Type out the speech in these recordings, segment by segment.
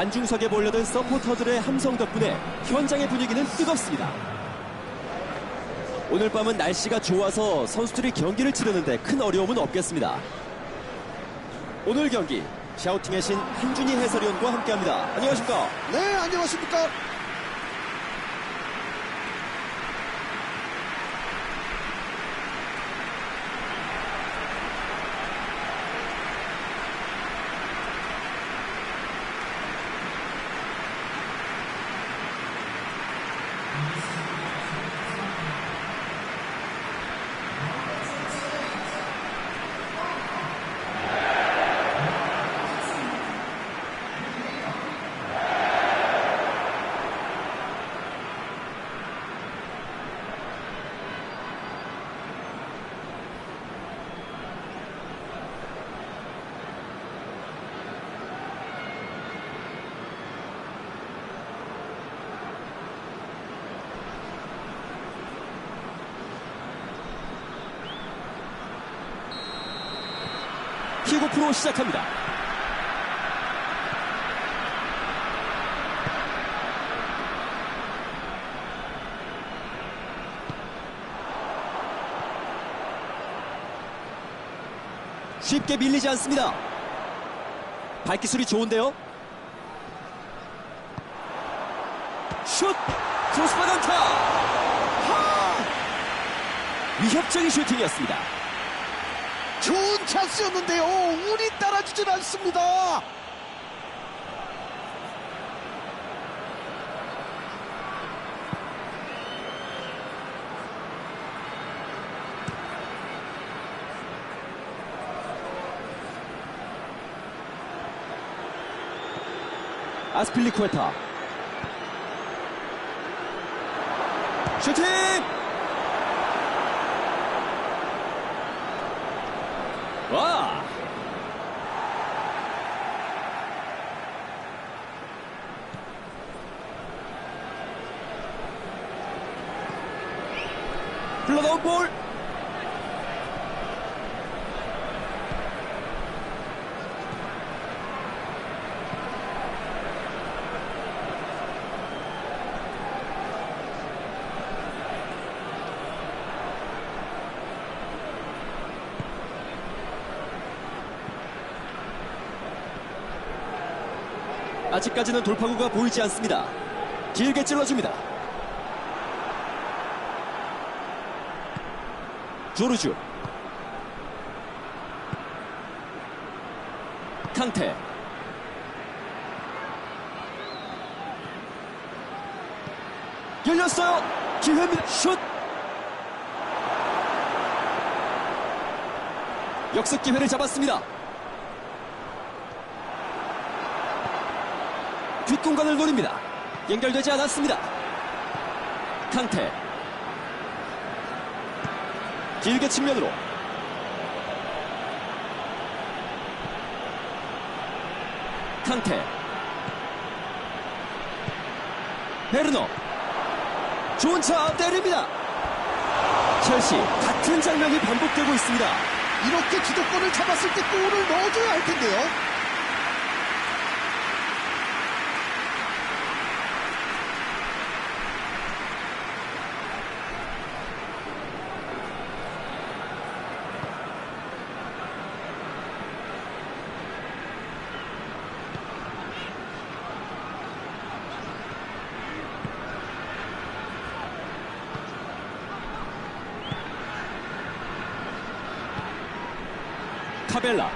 관중석에 몰려든 서포터들의 함성 덕분에 현장의 분위기는 뜨겁습니다. 오늘 밤은 날씨가 좋아서 선수들이 경기를 치르는데 큰 어려움은 없겠습니다. 오늘 경기 샤우팅의 신 한준희 해설위원과 함께합니다. 안녕하십니까? 네, 안녕하십니까? 킥오프로 시작합니다. 쉽게 밀리지 않습니다. 발기술이 좋은데요. 슛! 크로스바 강타! 하! 위협적인 슈팅이었습니다. 좋은 찬스였는데요. 운이 따라주질 않습니다. 아스필리쿠에타 슈팅! 와! 흘러나온 볼! 아직까지는 돌파구가 보이지 않습니다. 길게 찔러줍니다. 조르주 캉테 열렸어요. 기회입니다. 슛 역습 기회를 잡았습니다. 뒷공간을 노립니다. 연결되지 않았습니다. 캉테 길게 측면으로 캉테 베르너 좋은 차 때립니다. 첼시 같은 장면이 반복되고 있습니다. 이렇게 주도권을 잡았을 때 골을 넣어줘야 할 텐데요. 카벨라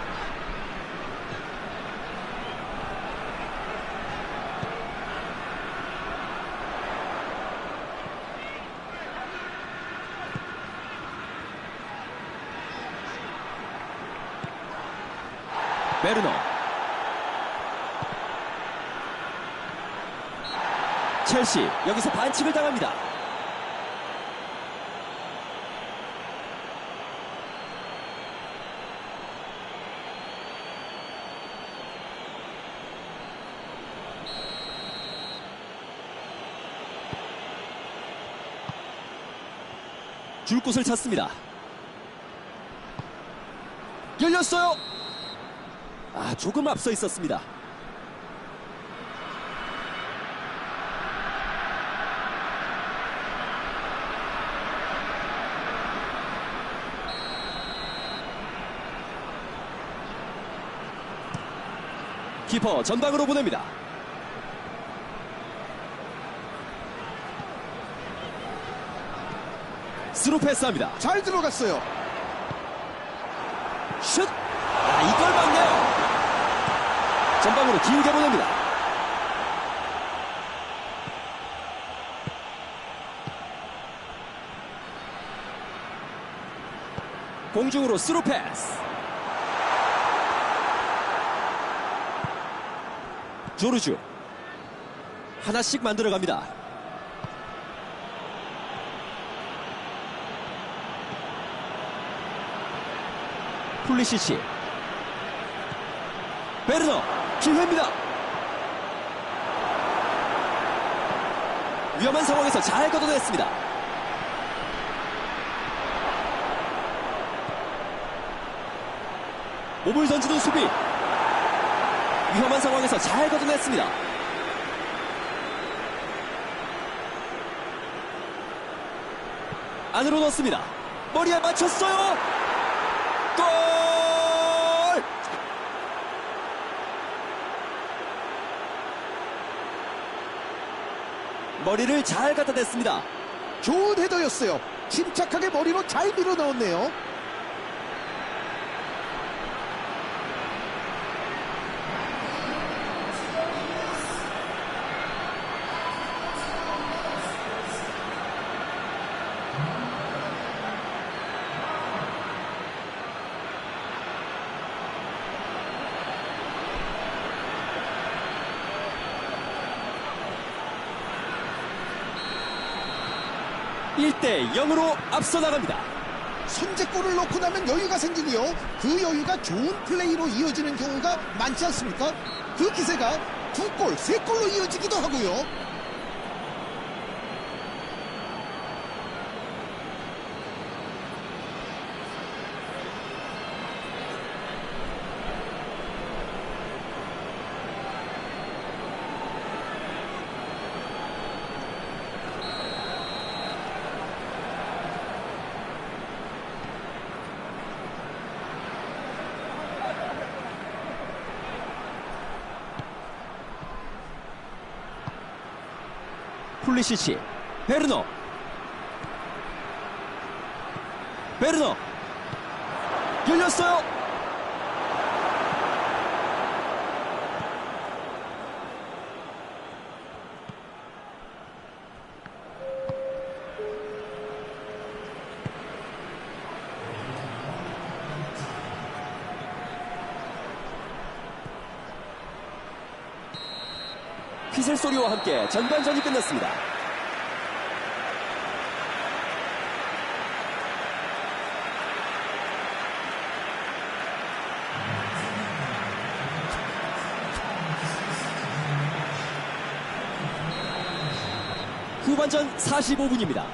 베르너 첼시 여기서 반칙을 당합니다. 줄 곳을 찾습니다. 열렸어요. 아, 조금 앞서 있었습니다. 키퍼 전방으로 보냅니다. 스루 패스합니다. 잘 들어갔어요. 슛! 아, 이걸 막네요. 전방으로 길게 보냅니다. 공중으로 스루 패스. 조르주. 하나씩 만들어 갑니다. 풀리시치. 베르너 기회입니다. 위험한 상황에서 잘 걷어냈습니다. 몸을 던지는 수비. 위험한 상황에서 잘 걷어냈습니다. 안으로 넣습니다. 머리에 맞췄어요. 골! 머리를 잘 갖다 댔습니다. 좋은 헤더였어요. 침착하게 머리로 잘 밀어 넣었네요. 일대 0으로 앞서 나갑니다. 선제골을 넣고 나면 여유가 생기고요. 그 여유가 좋은 플레이로 이어지는 경우가 많지 않습니까? 그 기세가 두 골, 세 골로 이어지기도 하고요. 풀리시치, 베르너. 베르너. 열렸어요. 휘슬 소리와 함께 전반전이 끝났습니다. 후반전 45분입니다.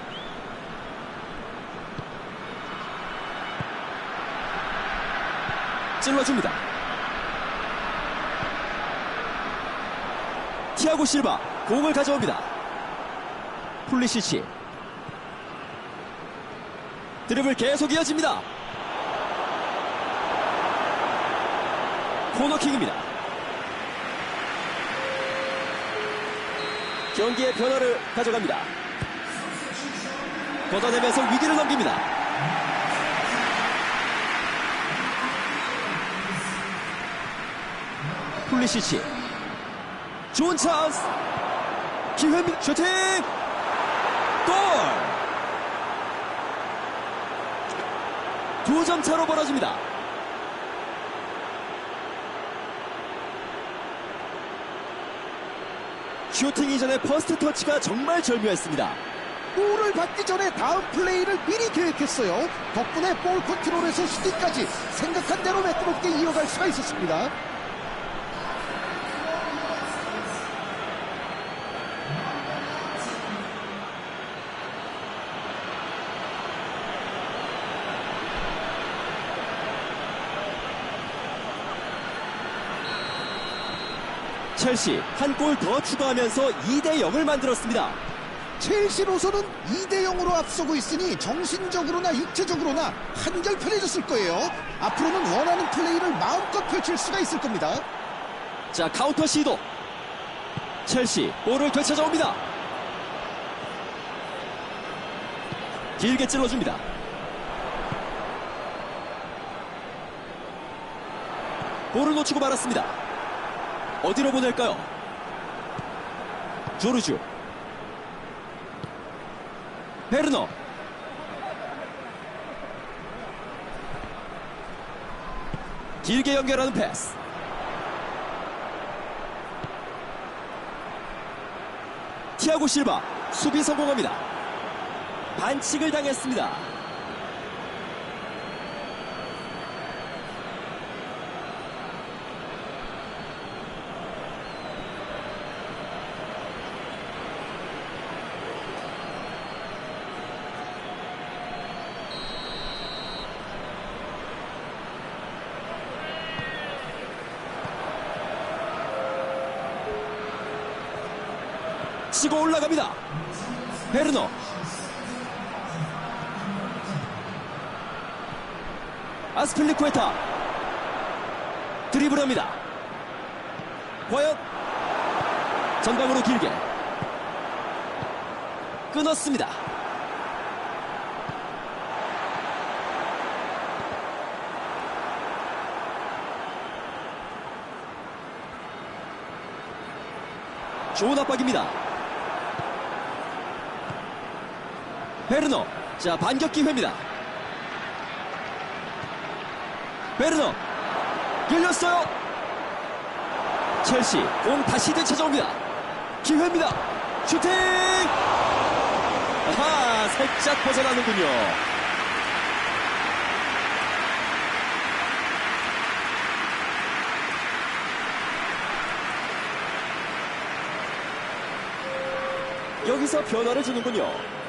찔러줍니다. 티아고 실바 공을 가져옵니다. 풀리시치 드립을 계속 이어집니다. 코너킥입니다. 경기의 변화를 가져갑니다. 걷어내면서 위기를 넘깁니다. 풀리시치 좋은 찬스 기회입니다 슈팅 골! 두 점 차로 벌어집니다. 슈팅 이전의 퍼스트 터치가 정말 절묘했습니다. 골을 받기 전에 다음 플레이를 미리 계획했어요. 덕분에 볼 컨트롤에서 슈팅까지 생각한 대로 매끄럽게 이어갈 수가 있었습니다. 첼시 한 골 더 추가하면서 2대 0을 만들었습니다. 첼시로서는 2대 0으로 앞서고 있으니 정신적으로나 육체적으로나 한결 편해졌을 거예요. 앞으로는 원하는 플레이를 마음껏 펼칠 수가 있을 겁니다. 자, 카운터 시도. 첼시 볼을 되찾아옵니다. 길게 찔러줍니다. 볼을 놓치고 말았습니다. 어디로 보낼까요? 조르주. 베르너. 길게 연결하는 패스. 티아고 실바 수비 성공합니다. 반칙을 당했습니다. 치고 올라갑니다. 베르너. 아스필리쿠에타. 드리블합니다. 과연 전방으로 길게 끊었습니다. 좋은 압박입니다. 베르너. 자, 반격 기회입니다. 베르너. 열렸어요. 첼시. 공 다시 되찾아옵니다. 기회입니다. 슈팅! 아하, 살짝 벗어나는군요. 여기서 변화를 주는군요.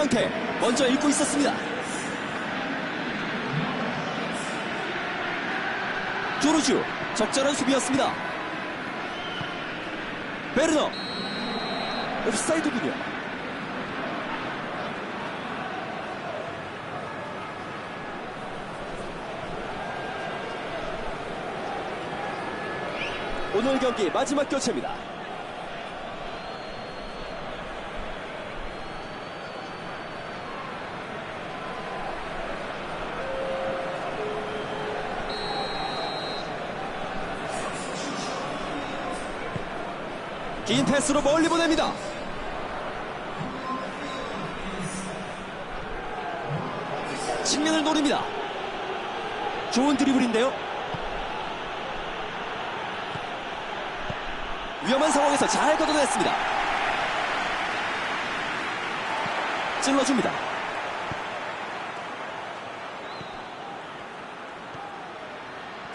칸테 먼저 읽고 있었습니다. 조르주 적절한 수비였습니다. 베르너 옵사이드군요. 오늘 경기 마지막 교체입니다. 긴 패스로 멀리 보냅니다. 측면을 노립니다. 좋은 드리블인데요. 위험한 상황에서 잘 걷어냈습니다. 찔러줍니다.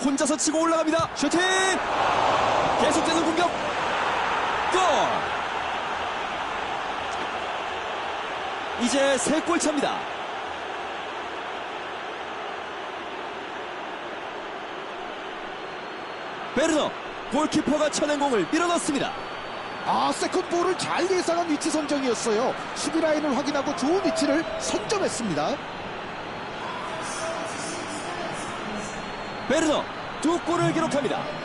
혼자서 치고 올라갑니다. 슈팅! 계속되는 공격. 골! 이제 세 골 차입니다. 베르너 골키퍼가 쳐낸 공을 밀어넣습니다. 아, 세컨볼을 잘 예상한 위치 선정이었어요. 수비 라인을 확인하고 좋은 위치를 선점했습니다. 베르너 두 골을 기록합니다.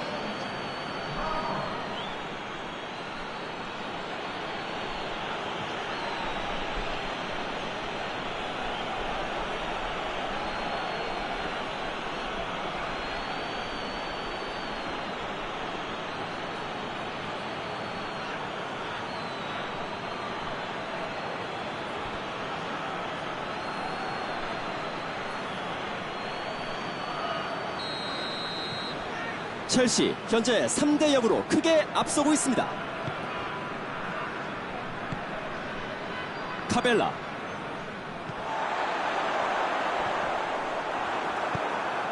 첼시 현재 3대 0으로 크게 앞서고 있습니다. 카벨라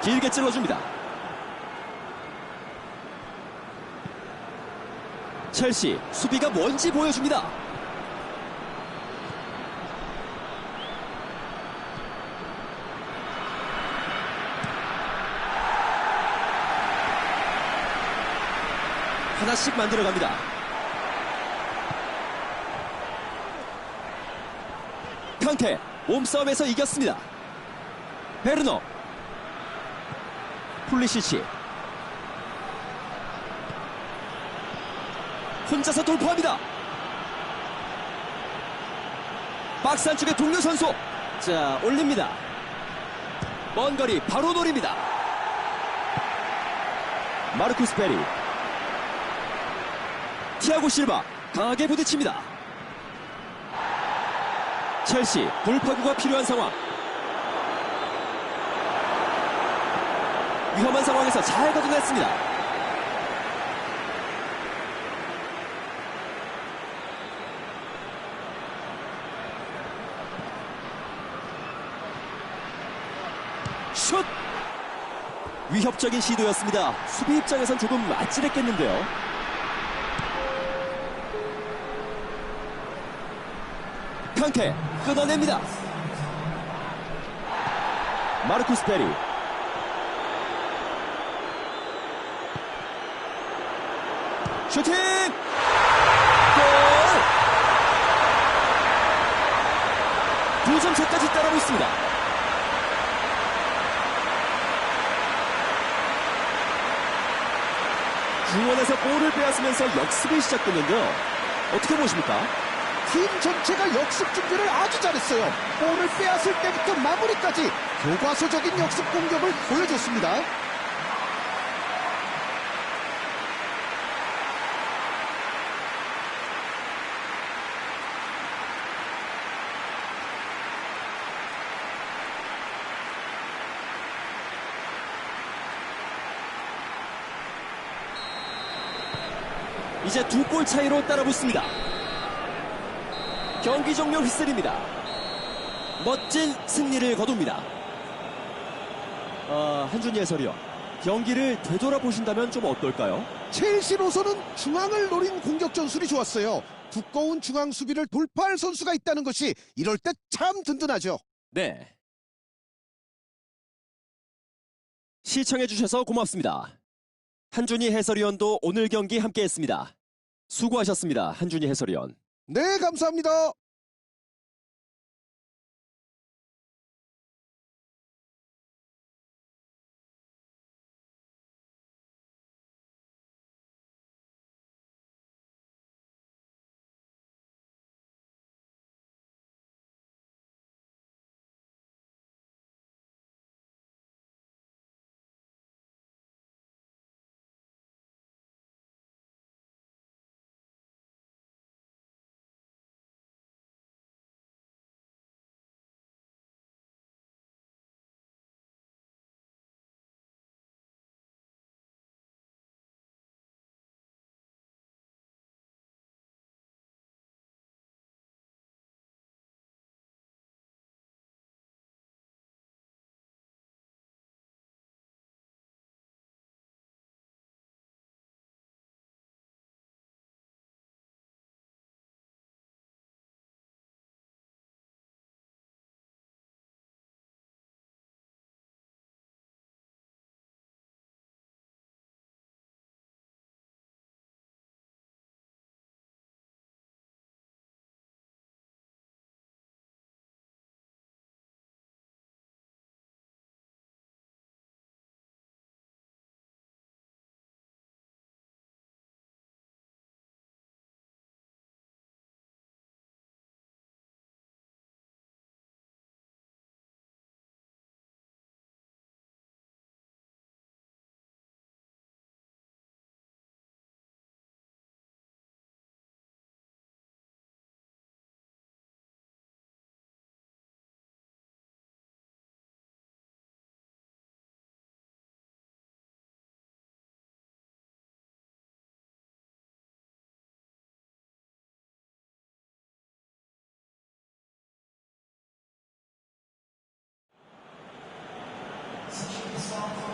길게 찔러줍니다. 첼시 수비가 뭔지 보여줍니다. 하나씩 만들어갑니다. 칸테 몸싸움에서 이겼습니다. 베르너 폴리시치. 혼자서 돌파합니다. 박스 안쪽에 동료 선수. 자 올립니다. 먼 거리 바로 노립니다. 마르쿠스 페리 티아고 실바 강하게 부딪힙니다 첼시 돌파구가 필요한 상황 위험한 상황에서 잘 가져냈습니다 슛! 위협적인 시도였습니다. 수비 입장에선 조금 아찔했겠는데요. 칸테 끊어냅니다. 마르쿠스 페리 슈팅! 골! 두점 차까지 따라오고 있습니다. 중원에서 볼을 빼앗으면서 역습이 시작됐는데요. 어떻게 보십니까? 팀 전체가 역습 준비를 아주 잘했어요. 볼을 빼앗을 때부터 마무리까지 교과서적인 역습 공격을 보여줬습니다. 이제 두 골 차이로 따라붙습니다. 경기 종료 휘슬입니다. 멋진 승리를 거둡니다. 아, 한준희 해설이요. 경기를 되돌아보신다면 좀 어떨까요? 첼시로서는 중앙을 노린 공격 전술이 좋았어요. 두꺼운 중앙 수비를 돌파할 선수가 있다는 것이 이럴 때 참 든든하죠. 네. 시청해주셔서 고맙습니다. 한준희 해설위원도 오늘 경기 함께했습니다. 수고하셨습니다. 한준희 해설위원. 네, 감사합니다. Thank you.